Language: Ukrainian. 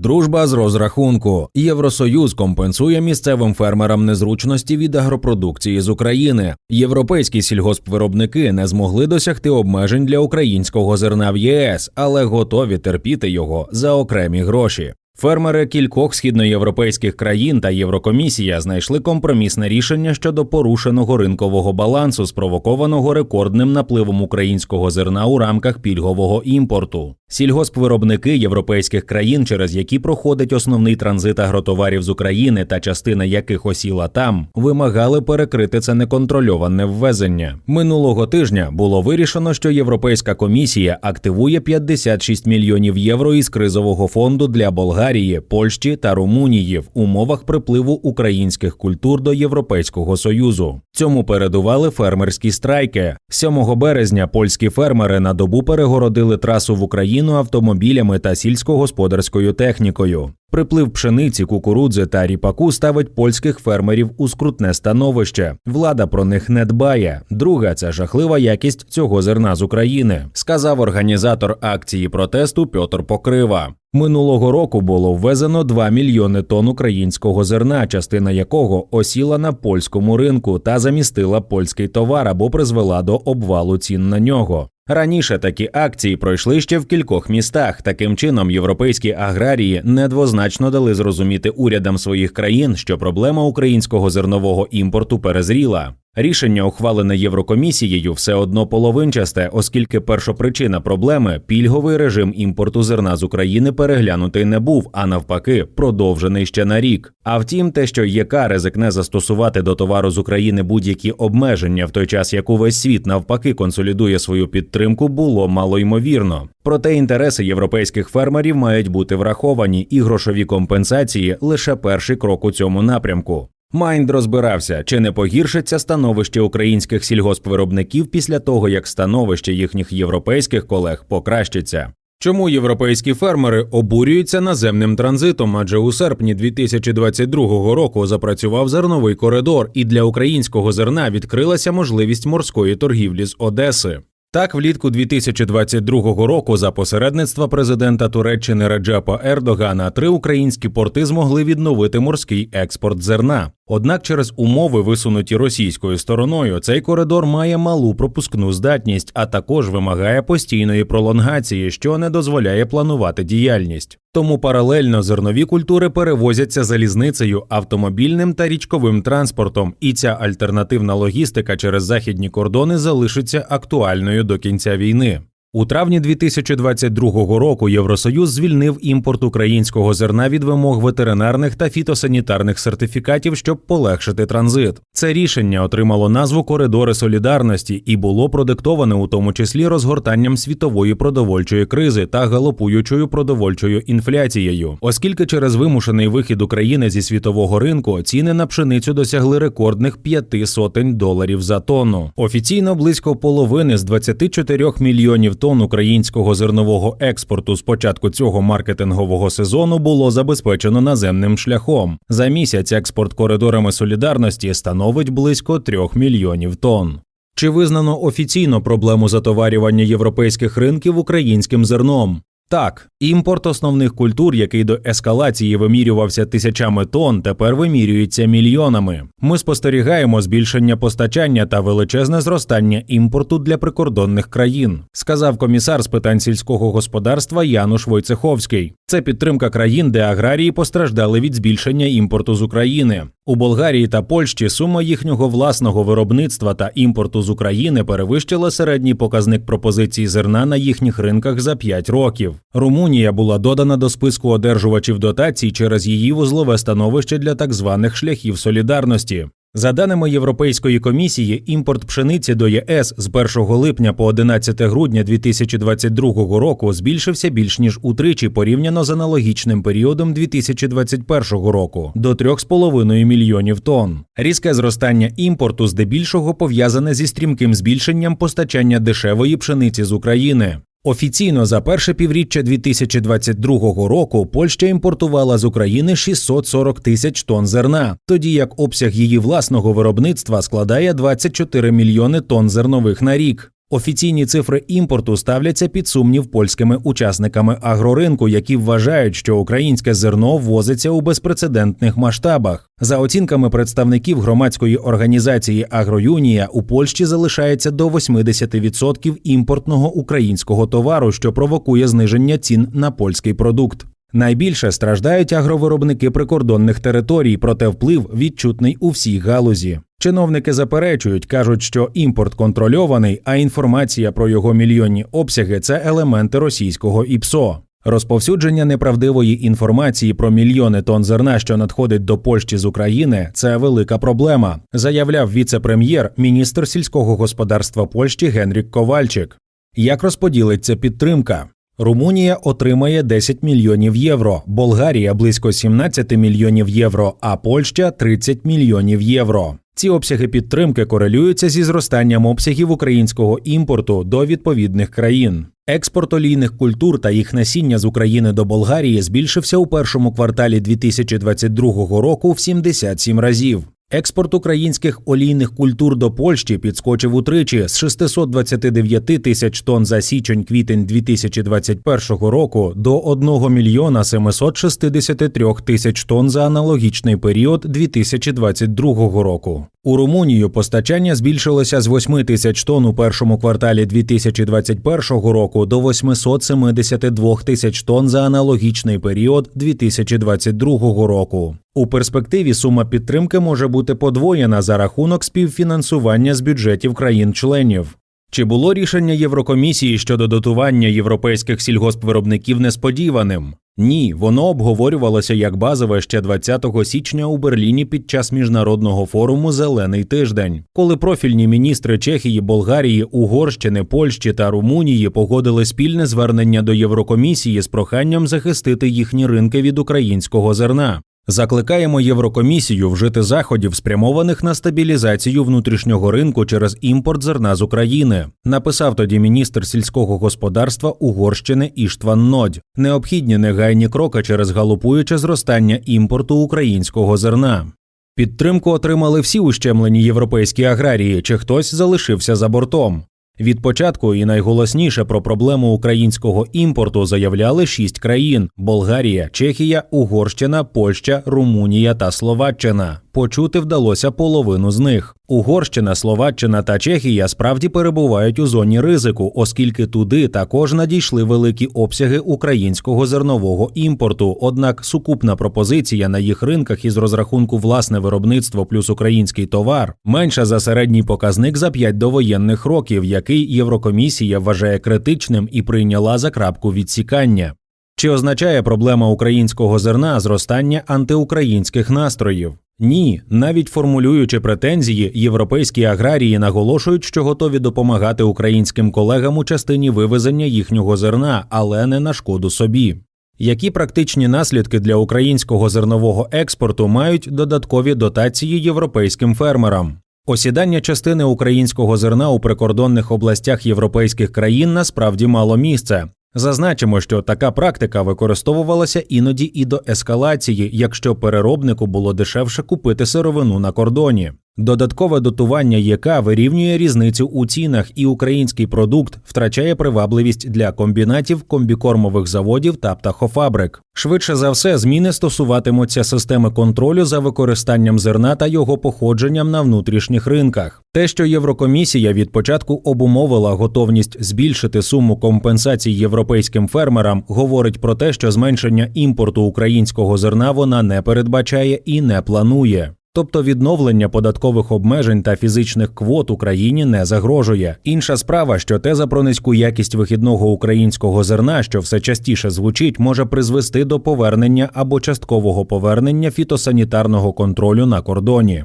Дружба з розрахунку. Євросоюз компенсує місцевим фермерам незручності від агропродукції з України. Європейські сільгоспвиробники не змогли досягти обмежень для українського зерна в ЄС, але готові терпіти його за окремі гроші. Фермери кількох східноєвропейських країн та Єврокомісія знайшли компромісне рішення щодо порушеного ринкового балансу, спровокованого рекордним напливом українського зерна у рамках пільгового імпорту. Сільгоспвиробники європейських країн, через які проходить основний транзит агротоварів з України та частина яких осіла там, вимагали перекрити це неконтрольоване ввезення. Минулого тижня було вирішено, що Європейська комісія активує 56 мільйонів євро із кризового фонду для Болгарії, Польщі та Румунії в умовах припливу українських культур до Європейського союзу. Цьому передували фермерські страйки. 7 березня польські фермери на добу перегородили трасу в Україну автомобілями та сільськогосподарською технікою. Приплив пшениці, кукурудзи та ріпаку ставить польських фермерів у скрутне становище. Влада про них не дбає. Друга це жахлива якість цього зерна з України, сказав організатор акції протесту Пьотр Покрива. Минулого року було ввезено 2 мільйони тонн українського зерна, частина якого осіла на польському ринку та замістила польський товар або призвела до обвалу цін на нього. Раніше такі акції пройшли ще в кількох містах. Таким чином, європейські аграрії недвозначно дали зрозуміти урядам своїх країн, що проблема українського зернового імпорту перезріла. Рішення, ухвалене Єврокомісією, все одно половинчасте, оскільки першопричина проблеми пільговий режим імпорту зерна з України переглянутий не був, а навпаки, продовжений ще на рік. А втім, те, що ЄК ризикне застосувати до товару з України будь-які обмеження, в той час як увесь світ навпаки консолідує свою підтримку, було малоймовірно. Проте інтереси європейських фермерів мають бути враховані, і грошові компенсації лише перший крок у цьому напрямку. Майнд розбирався, чи не погіршиться становище українських сільгоспвиробників після того, як становище їхніх європейських колег покращиться. Чому європейські фермери обурюються наземним транзитом? Адже у серпні 2022 року запрацював зерновий коридор, і для українського зерна відкрилася можливість морської торгівлі з Одеси. Так, влітку 2022 року за посередництва президента Туреччини Реджепа Ердогана три українські порти змогли відновити морський експорт зерна. Однак через умови, висунуті російською стороною, цей коридор має малу пропускну здатність, а також вимагає постійної пролонгації, що не дозволяє планувати діяльність. Тому паралельно зернові культури перевозяться залізницею, автомобільним та річковим транспортом, і ця альтернативна логістика через західні кордони залишиться актуальною до кінця війни. У травні 2022 року Євросоюз звільнив імпорт українського зерна від вимог ветеринарних та фітосанітарних сертифікатів, щоб полегшити транзит. Це рішення отримало назву Коридори солідарності і було продиктоване у тому числі розгортанням світової продовольчої кризи та галопуючою продовольчою інфляцією, оскільки через вимушений вихід України зі світового ринку ціни на пшеницю досягли рекордних п'яти сотень доларів за тонну. Офіційно близько половини з 24 мільйонів тонн українського зернового експорту з початку цього маркетингового сезону було забезпечено наземним шляхом. За місяць експорт коридорами солідарності становить близько 3 мільйонів тонн. Чи визнано офіційно проблему затоварювання європейських ринків українським зерном? Так, імпорт основних культур, який до ескалації вимірювався тисячами тонн, тепер вимірюється мільйонами. Ми спостерігаємо збільшення постачання та величезне зростання імпорту для прикордонних країн, сказав комісар з питань сільського господарства Януш Войцеховський. Це підтримка країн, де аграрії постраждали від збільшення імпорту з України. У Болгарії та Польщі сума їхнього власного виробництва та імпорту з України перевищила середній показник пропозиції зерна на їхніх ринках за 5 років. Румунія була додана до списку одержувачів дотацій через її вузлове становище для так званих шляхів солідарності. За даними Європейської комісії, імпорт пшениці до ЄС з 1 липня по 11 грудня 2022 року збільшився більш ніж утричі порівняно з аналогічним періодом 2021 року до 3,5 мільйонів тонн. Різке зростання імпорту здебільшого пов'язане зі стрімким збільшенням постачання дешевої пшениці з України. Офіційно за перше півріччя 2022 року Польща імпортувала з України 640 тисяч тонн зерна, тоді як обсяг її власного виробництва складає 24 мільйони тонн зернових на рік. Офіційні цифри імпорту ставляться під сумнів польськими учасниками агроринку, які вважають, що українське зерно ввозиться у безпрецедентних масштабах. За оцінками представників громадської організації Агроюнія, у Польщі залишається до 80% імпортного українського товару, що провокує зниження цін на польський продукт. Найбільше страждають агровиробники прикордонних територій, проте вплив відчутний у всій галузі. Чиновники заперечують, кажуть, що імпорт контрольований, а інформація про його мільйонні обсяги це елементи російського ІПСО. Розповсюдження неправдивої інформації про мільйони тонн зерна, що надходить до Польщі з України, це велика проблема, заявляв віце-прем'єр, міністр сільського господарства Польщі Генрік Ковальчик. Як розподілиться підтримка? Румунія отримає 10 мільйонів євро, Болгарія близько 17 мільйонів євро, а Польща 30 мільйонів євро. Ці обсяги підтримки корелюються зі зростанням обсягів українського імпорту до відповідних країн. Експорт олійних культур та їх насіння з України до Болгарії збільшився у першому кварталі 2022 року в 77 разів. Експорт українських олійних культур до Польщі підскочив утричі з 629 тисяч тонн за січень-квітень 2021 року до 1 мільйона 763 тисяч тонн за аналогічний період 2022 року. У Румунію постачання збільшилося з 8 тисяч тонн у першому кварталі 2021 року до 872 тисяч тонн за аналогічний період 2022 року. У перспективі сума підтримки може бути подвоєна за рахунок співфінансування з бюджетів країн-членів. Чи було рішення Єврокомісії щодо дотування європейських сільгоспвиробників несподіваним? Ні, воно обговорювалося як базове ще 20 січня у Берліні під час міжнародного форуму Зелений тиждень, коли профільні міністри Чехії, Болгарії, Угорщини, Польщі та Румунії погодили спільне звернення до Єврокомісії з проханням захистити їхні ринки від українського зерна. Закликаємо Єврокомісію вжити заходів, спрямованих на стабілізацію внутрішнього ринку через імпорт зерна з України. Написав тоді міністр сільського господарства Угорщини Іштван Нодь. Необхідні негайні кроки через галопуюче зростання імпорту українського зерна. Підтримку отримали всі ущемлені європейські аграрії, чи хтось залишився за бортом. Від початку і найголосніше про проблему українського імпорту заявляли шість країн: Болгарія, Чехія, Угорщина, Польща, Румунія та Словаччина. Почути вдалося половину з них. Угорщина, Словаччина та Чехія справді перебувають у зоні ризику, оскільки туди також надійшли великі обсяги українського зернового імпорту. Однак сукупна пропозиція на їх ринках із розрахунку власне виробництво плюс український товар менша за середній показник за п'ять довоєнних років, який Єврокомісія вважає критичним і прийняла за крапку відсікання. Чи означає проблема українського зерна зростання антиукраїнських настроїв? Ні, навіть формулюючи претензії, європейські аграрії наголошують, що готові допомагати українським колегам у частині вивезення їхнього зерна, але не на шкоду собі. Які практичні наслідки для українського зернового експорту мають додаткові дотації європейським фермерам? Осідання частини українського зерна у прикордонних областях європейських країн насправді мало місце. Зазначимо, що така практика використовувалася іноді і до ескалації, якщо переробнику було дешевше купити сировину на кордоні. Додаткове дотування ЄК вирівнює різницю у цінах, і український продукт втрачає привабливість для комбінатів, комбікормових заводів та птахофабрик. Швидше за все, зміни стосуватимуться системи контролю за використанням зерна та його походженням на внутрішніх ринках. Те, що Єврокомісія від початку обумовила готовність збільшити суму компенсацій європейським фермерам, говорить про те, що зменшення імпорту українського зерна вона не передбачає і не планує. Тобто відновлення податкових обмежень та фізичних квот Україні не загрожує. Інша справа, що теза про низьку якість вихідного українського зерна, що все частіше звучить, може призвести до повернення або часткового повернення фітосанітарного контролю на кордоні.